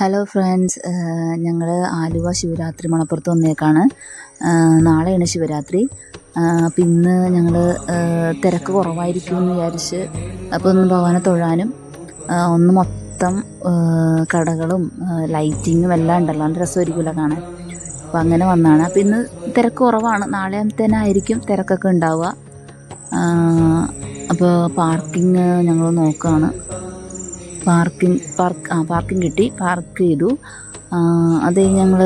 Hello friends ഞങ്ങൾ ആലുവ ശിവരാത്രി മണപ്പുറത്ത് വന്നേക്കാണ്. നാളെയാണ് ശിവരാത്രി. അപ്പം ഇന്ന് ഞങ്ങൾ തിരക്ക് കുറവായിരിക്കും എന്ന് വിചാരിച്ച് അപ്പോൾ ഒന്ന് ഭഗവാനെ തൊഴാനും. ഒന്ന് മൊത്തം കടകളും ലൈറ്റിങ്ങും എല്ലാം ഉണ്ടല്ലോ. നല്ല രസമായിരിക്കുമല്ലോ കാണാൻ. അപ്പോൾ അങ്ങനെ വന്നാണ്. അപ്പോൾ ഇന്ന് തിരക്ക് കുറവാണ്. നാളെ തന്നെ ആയിരിക്കും തിരക്കൊക്കെ ഉണ്ടാവുക. അപ്പോൾ പാർക്കിംഗ് ഞങ്ങൾ നോക്കുകയാണ് പാർക്കിംഗ് പാർക്ക് ആ പാർക്കിംഗ് കിട്ടി പാർക്ക് ചെയ്തു. അത് കഴിഞ്ഞ് ഞങ്ങൾ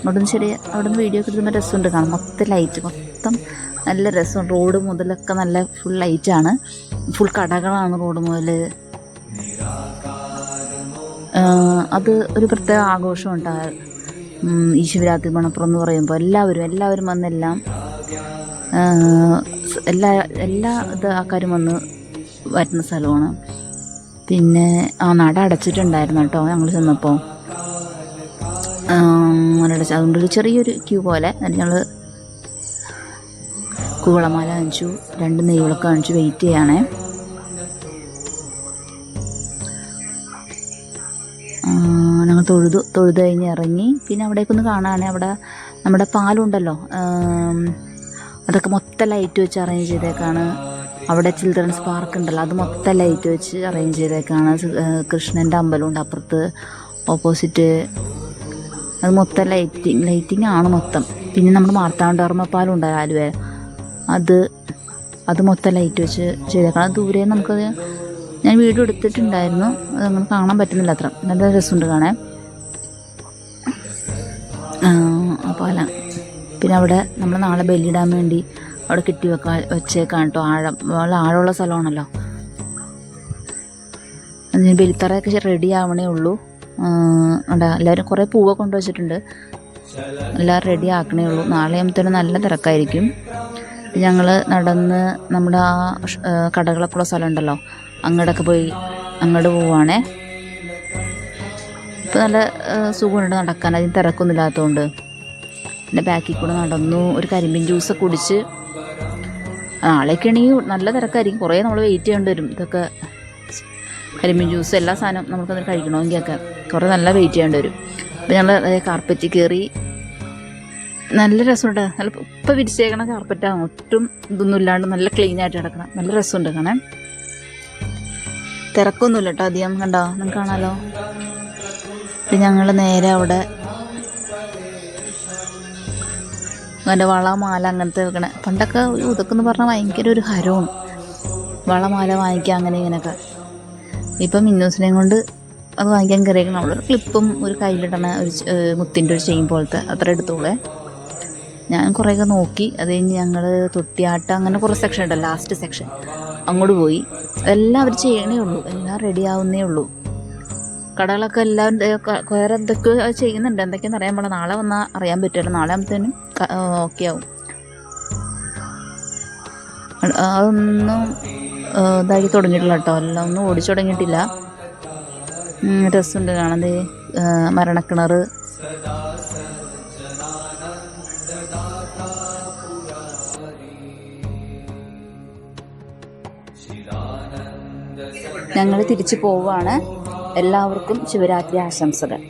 അവിടെ നിന്ന് ശരി അവിടെ നിന്ന് വീഡിയോ ഒക്കെ എടുക്കുമ്പോൾ രസമുണ്ട്. കാണാം മൊത്തം ലൈറ്റ് മൊത്തം നല്ല രസം റോഡ് മുതലൊക്കെ നല്ല ഫുൾ ലൈറ്റാണ് ഫുൾ കടകളാണ് റോഡ് മുതൽ അത് ഒരു പ്രത്യേക ആഘോഷമുണ്ട് ഈ ശിവരാത്രി മണപ്പുറം എന്ന് പറയുമ്പോൾ എല്ലാവരും എല്ലാവരും വന്നെല്ലാം എല്ലാ എല്ലാ ഇത് ആൾക്കാരും വന്ന് വരുന്ന സ്ഥലമാണ്. പിന്നെ ആ നട അടച്ചിട്ടുണ്ടായിരുന്നു കേട്ടോ ഞങ്ങൾ ചെന്നപ്പോൾ. അടച്ച് അതുകൊണ്ടൊരു ചെറിയൊരു ക്യൂ പോലെ. ഞങ്ങൾ കുവളമാല കാണിച്ചു രണ്ട് നെയ്യുളൊക്കെ കാണിച്ചു വെയിറ്റ് ചെയ്യാണേ. ഞങ്ങൾ തൊഴുതു തൊഴുത് കഴിഞ്ഞ് ഇറങ്ങി. പിന്നെ അവിടേക്കൊന്ന് കാണാനേ അവിടെ നമ്മുടെ പാലുണ്ടല്ലോ. അതൊക്കെ മൊത്തം ലൈറ്റ് വെച്ച് അറേഞ്ച് ചെയ്തേക്കാണ്. അവിടെ ചിൽഡ്രൻസ് പാർക്ക് ഉണ്ടല്ലോ. അത് മൊത്തം ലൈറ്റ് വെച്ച് അറേഞ്ച് ചെയ്തേക്കാണ്. കൃഷ്ണന്റെ അമ്പലമുണ്ട് അപ്പുറത്ത്. ഓപ്പോസിറ്റ് അത് മൊത്തം ലൈറ്റിങ് ലൈറ്റിംഗ് ആണ് മൊത്തം. പിന്നെ നമ്മുടെ മാർത്താണ്ഡവർമ്മ ഉണ്ട് ആലുവ അത് അത് മൊത്തം ലൈറ്റ് വെച്ച് ചെയ്തേക്കണം. അത് ദൂരെ നമുക്കത് ഞാൻ വീഡിയോ എടുത്തിട്ടുണ്ടായിരുന്നു. അത് അങ്ങനെ കാണാൻ പറ്റുന്നില്ല അത്ര. നല്ല രസമുണ്ട് കാണാൻ. അപ്പോൾ അല്ല. പിന്നെ അവിടെ നമ്മൾ നാളെ ബലിയിടാൻ വേണ്ടി അവിടെ കെട്ടി വെക്കാൻ വെച്ചേക്കാണ് കേട്ടോ ആഴം. വളരെ ആഴമുള്ള സ്ഥലമാണല്ലോ. അതിന് ബലിത്തറയൊക്കെ റെഡി ആവണേ ഉള്ളൂ. അവിടെ എല്ലാവരും കുറേ പൂവൊക്കെ കൊണ്ടുവച്ചിട്ടുണ്ട് എല്ലാം റെഡി ആക്കണേ ഉള്ളൂ. നാളെ ആകുമ്പോഴത്തേനും നല്ല തിരക്കായിരിക്കും. ഞങ്ങൾ നടന്ന് നമ്മുടെ ആ കടകളൊക്കെ ഉള്ള സ്ഥലം ഉണ്ടല്ലോ അങ്ങോട്ടൊക്കെ പോയി അങ്ങോട്ട് പോവാണേ ഇപ്പം നല്ല സുഖമുണ്ട് നടക്കാൻ. അതിന് തിരക്കൊന്നും ഇല്ലാത്തതുകൊണ്ട്. എന്റെ ബാക്കിൽ കൂടെ നടന്നു. ഒരു കരിമ്പിൻ ജ്യൂസ് കുടിച്ച് നാളേക്ക് ആണെങ്കിൽ നല്ല തിരക്കായിരിക്കും. കുറേ നമ്മൾ വെയിറ്റ് ചെയ്യേണ്ടി വരും. ഇതൊക്കെ കരിമീൻ ജ്യൂസ് എല്ലാ സാധനവും നമുക്കത് കഴിക്കണമെങ്കിൽ ഒക്കെ കുറേ നല്ല വെയിറ്റ് ചെയ്യേണ്ടി വരും. അപ്പോൾ ഞങ്ങൾ കാർപ്പറ്റ് കയറി നല്ല രസമുണ്ട്. നല്ല ഇപ്പം വിരിച്ചേക്കണ കാർപ്പറ്റാണ് ഒട്ടും ഇതൊന്നും ഇല്ലാണ്ട് നല്ല ക്ലീൻ ആയിട്ട് കിടക്കണം. നല്ല രസമുണ്ട് കാണാൻ. തിരക്കൊന്നുമില്ല കേട്ടോ അധികം കണ്ടോ? നിങ്ങൾക്ക് പിന്നെ ഞങ്ങൾ നേരെ അവിടെ അങ്ങനെ വളമാല അങ്ങനത്തെ വെക്കണ. പണ്ടൊക്കെ ഉതക്കെന്ന് പറഞ്ഞാൽ ഭയങ്കര ഒരു ഹരവും. വളമാല വാങ്ങിക്കുക അങ്ങനെ ഇങ്ങനെയൊക്കെ. ഇപ്പം മിന്നൂസിനെയും കൊണ്ട് അത് വാങ്ങിക്കാൻ കയറിയേക്കണം അവിടെ ക്ലിപ്പും ഒരു കയ്യിലിടണ ഒരു മുത്തിന്റെ ഒരു ചെയിൻ പോലത്തെ അത്ര എടുത്തോളേ. ഞാൻ കുറേയൊക്കെ നോക്കി. അത് കഴിഞ്ഞ് ഞങ്ങൾ തൊട്ടിയാട്ടം അങ്ങനെ കുറേ സെക്ഷൻ ഉണ്ടല്ലോ ലാസ്റ്റ് സെക്ഷൻ അങ്ങോട്ട് പോയി. എല്ലാം അവർ ചെയ്യണേ ഉള്ളൂ. എല്ലാം റെഡി ആവുന്നേ ഉള്ളൂ. കടകളൊക്കെ എല്ലാം വേറെ എന്തൊക്കെയോ ചെയ്യുന്നുണ്ട്? എന്തൊക്കെയാണെന്ന് അറിയാൻ പാടില്ല. നാളെ വന്നാൽ അറിയാൻ പറ്റുമല്ലോ നാളെ ആകുമ്പോഴത്തേനും ഓക്കെ ആവും. അത് അതൊന്നും ഇതാക്കി തുടങ്ങിയിട്ടില്ല കേട്ടോ. എല്ലാം ഒന്നും ഓടിച്ചു തുടങ്ങിയിട്ടില്ല. രസമുണ്ട് കാണാൻ. മരണക്കിണർ ഞങ്ങൾ തിരിച്ചു പോവുകയാണ് എല്ലാവർക്കും ശിവരാത്രി ആശംസകൾ.